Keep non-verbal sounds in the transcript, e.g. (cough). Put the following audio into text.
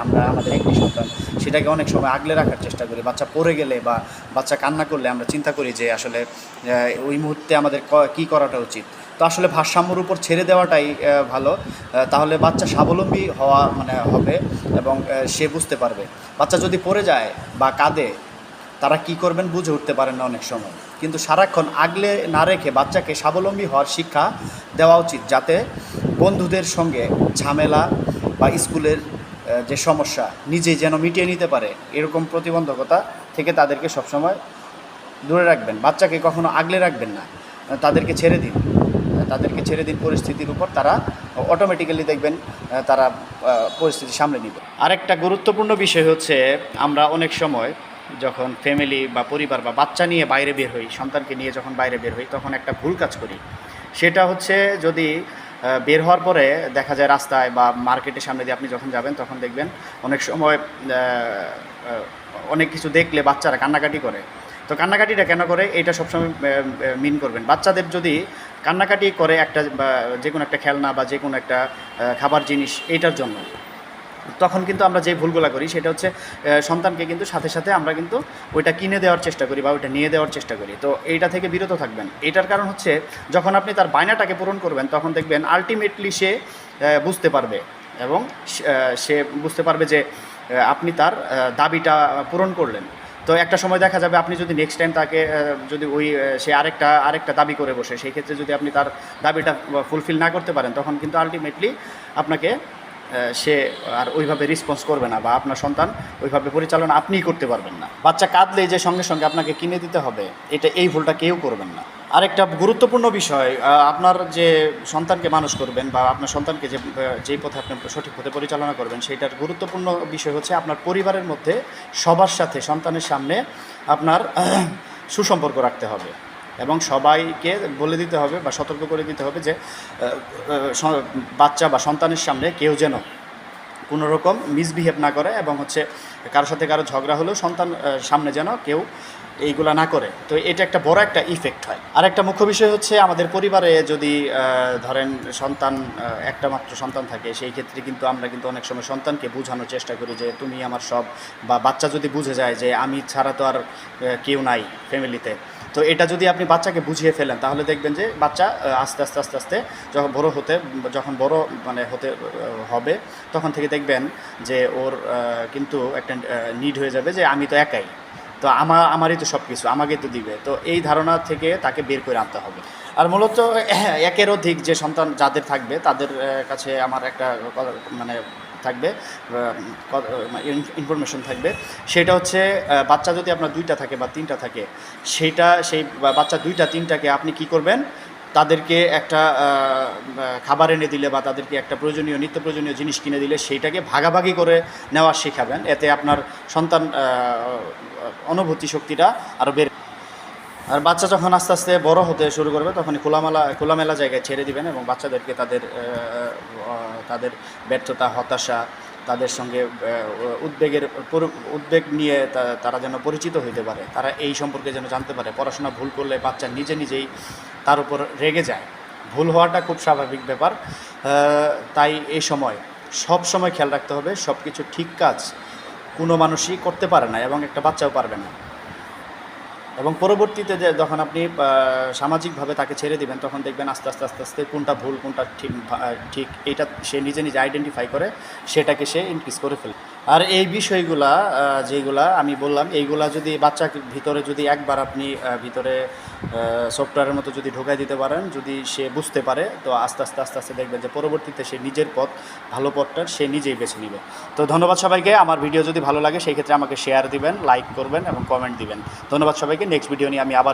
আমরা আমাদের একটি সন্তান, সেটাকে অনেক সময় আগলে রাখার চেষ্টা করি। বাচ্চা পড়ে গেলে বা বাচ্চা কান্না করলে আমরা চিন্তা করি যে আসলে ওই মুহূর্তে আমাদের ক- করাটা উচিত। তো আসলে ভারসাম্যর উপর ছেড়ে দেওয়াটাই ভালো। তাহলে বাচ্চা স্বাবলম্বী হওয়া মানে হবে এবং সে বুঝতে পারবে। বাচ্চা যদি পড়ে যায় বা কাঁদে, তারা কি করবেন বুঝে উঠতে পারেন না অনেক সময়। কিন্তু সারাক্ষণ আগলে না রেখে বাচ্চাকে স্বাবলম্বী হওয়ার শিক্ষা দেওয়া উচিত, যাতে বন্ধুদের সঙ্গে ঝামেলা বা স্কুলের যে সমস্যা নিজেই যেন মিটিয়ে নিতে পারে, এরকম প্রতিবন্ধকতা থেকে তাদেরকে সবসময় দূরে রাখবেন। বাচ্চাকে কখনো আগলে রাখবেন না। তাদেরকে ছেড়ে দিন। তাদেরকে ছেড়ে দিন পরিস্থিতির উপর। তারা অটোমেটিক্যালি দেখবেন তারা পরিস্থিতি সামলে নিবে। আরেকটা গুরুত্বপূর্ণ বিষয় হচ্ছে, আমরা অনেক সময় যখন ফ্যামিলি বা পরিবার বা বাচ্চা নিয়ে বাইরে বের হই, সন্তানকে নিয়ে যখন বাইরে বের হই, তখন একটা ভুল কাজ করি। সেটা হচ্ছে যদি বের হওয়ার পরে দেখা যায় রাস্তায় বা মার্কেটের সামনে দিয়ে আপনি যখন যাবেন, তখন দেখবেন অনেক সময় অনেক কিছু দেখলে বাচ্চারা কান্নাকাটি করে। তো কান্নাকাটিটা কেন করে? এটা সবসময় মিন করবেন। বাচ্চাদের যদি কান্নাকাটি করে একটা যে কোনো একটা খেলনা বা যে কোনো একটা খাবার জিনিস এইটার জন্য। তখন কিন্তু আমরা যে ভুলগুলো করি, সেটা হচ্ছে সন্তানকে কিন্তু সাথে সাথে আমরা কিন্তু ওইটা কিনে দেওয়ার চেষ্টা করি বা ওইটা নিয়ে দেওয়ার চেষ্টা করি। তো এইটা থেকে বিরত থাকবেন। এটার কারণ হচ্ছে, যখন আপনি তার বায়নাটাকে পূরণ করবেন, তখন দেখবেন আলটিমেটলি সে বুঝতে পারবে এবং সে- বুঝতে পারবে যে আপনি তার দাবিটা পূরণ করলেন। তো একটা সময় দেখা যাবে আপনি যদি নেক্সট টাইম তাকে যদি ওই সে আরেকটা আরেকটা দাবি করে বসে, সেই ক্ষেত্রে যদি আপনি তার দাবিটা ফুলফিল না করতে পারেন, তখন কিন্তু আলটিমেটলি আপনাকে সে আর ওইভাবে রেসপন্স করবে না বা আপনার সন্তান ওইভাবে পরিচালনা আপনিই করতে পারবেন না। বাচ্চা কাঁদলে যে সঙ্গে সঙ্গে আপনাকে কিনে দিতে হবে, এটা এই ভুলটা কেউ করবেন না। আরেকটা গুরুত্বপূর্ণ বিষয় আপনার যে সন্তানকে মানুষ করবেন বা আপনার সন্তানকে যে যেই পথে আপনি সঠিক পথে পরিচালনা করবেন, সেইটার গুরুত্বপূর্ণ বিষয় হচ্ছে আপনার পরিবারের মধ্যে সবার সাথে সন্তানের সামনে আপনার (clears throat) সুসম্পর্ক রাখতে হবে। এবং সবাইকে বলে দিতে হবে বা সতর্ক করে দিতে হবে যে বাচ্চা বা সন্তানের সামনে কেউ যেন কোনো রকম মিসবিহেভ না করে এবং হচ্ছে কারোর সাথে কারও ঝগড়া হলেও সন্তান সামনে যেন কেউ এইগুলা না করে। তো এটা একটা বড় একটা ইফেক্ট হয়। আর একটা মুখ্য বিষয় হচ্ছে আমাদের পরিবারে যদি ধরেন সন্তান একটা মাত্র সন্তান থাকে, সেই ক্ষেত্রে কিন্তু আমরা কিন্তু অনেক সময় সন্তানকে বোঝানোর চেষ্টা করি যে, তুমি আমার সব, বা বাচ্চা যদি বুঝে যায় যে, আমি ছাড়া তো আর কেউ নাই ফ্যামিলিতে তো এটা যদি আপনি বাচ্চাকে বুঝিয়ে ফেলেন, তাহলে দেখবেন যে বাচ্চা আস্তে আস্তে আস্তে আস্তে যখন বড় হতে, যখন বড় মানে হতে হবে, তখন থেকে দেখবেন যে ওর কিন্তু একটা নিড হয়ে যাবে যে আমি তো একাই। তো আমার আমারই তো সব কিছু আমাকেই তো দিবে। তো এই ধারণা থেকে তাকে বের করে আনতে হবে। আর মূলত, (clears throat) একের অধিক যে সন্তান যাদের থাকবে, তাদের কাছে আমার একটা মানে থাকবে ইনফরমেশন থাকবে। সেটা হচ্ছে বাচ্চা যদি আপনার দুইটা থাকে বা তিনটা থাকে, সেটা, সেই বাচ্চা দুইটা, তিনটাকে আপনি কি করবেন? তাদেরকে একটা খাবার এনে দিলে বা তাদেরকে একটা প্রয়োজনীয়, নিত্য প্রয়োজনীয় জিনিস কিনে দিলে সেইটাকে ভাগাভাগি করে নেওয়া শেখাবেন। এতে আপনার সন্তান অনুভূতি শক্তিটা আরও বেড়ে আর বাচ্চা যখন আস্তে আস্তে বড় হতে শুরু করবে তখন খোলামেলা খোলামেলা জায়গায় ছেড়ে দিবেন এবং বাচ্চাদেরকে তাদের তাদের ব্যর্থতা, হতাশা, তাদের সঙ্গে উদ্বেগের উদ্বেগ নিয়ে তারা যেন পরিচিত হইতে পারে, তারা এই সম্পর্কে যেন জানতে পারে। পড়াশোনা ভুল করলে বাচ্চা নিজে নিজেই তার উপর রেগে যায়। ভুল হওয়াটা খুব স্বাভাবিক ব্যাপার। তাই এই সময়, সব সময় খেয়াল রাখতে হবে সব কিছু ঠিক কাজ কোনো মানুষই করতে পারে না এবং একটা বাচ্চাও পারবে না। এবং পরবর্তীতে যে যখন আপনি সামাজিকভাবে তাকে ছেড়ে দিবেন, তখন দেখবেন আস্তে আস্তে আস্তে আস্তে কোনটা ভুল, কোনটা ঠিক ঠিক, এটা সে নিজে নিজে আইডেন্টিফাই করে, সেটাকে সে ইনক্রিজ করে ফেলে। আর এই বিষয়গুলা যেগুলা আমি বললাম, এইগুলা যদি বাচ্চার ভিতরে যদি একবার আপনি ভিতরে সফটওয়্যারের মতো যদি ঢোকাই দিতে পারেন, যদি সে বুঝতে পারে, তো আস্তে আস্তে আস্তে আস্তে দেখবেন যে পরবর্তীতে সে নিজের পথ, ভালো পথটা সে নিজেই বেছে নেবে। তো ধন্যবাদ সবাইকে, আমার ভিডিও যদি ভালো লাগে, সেই ক্ষেত্রে আমাকে শেয়ার দিবেন লাইক করবেন এবং কমেন্ট দিবেন। ধন্যবাদ সবাইকে নেক্সট ভিডিও নিয়ে আমি আবার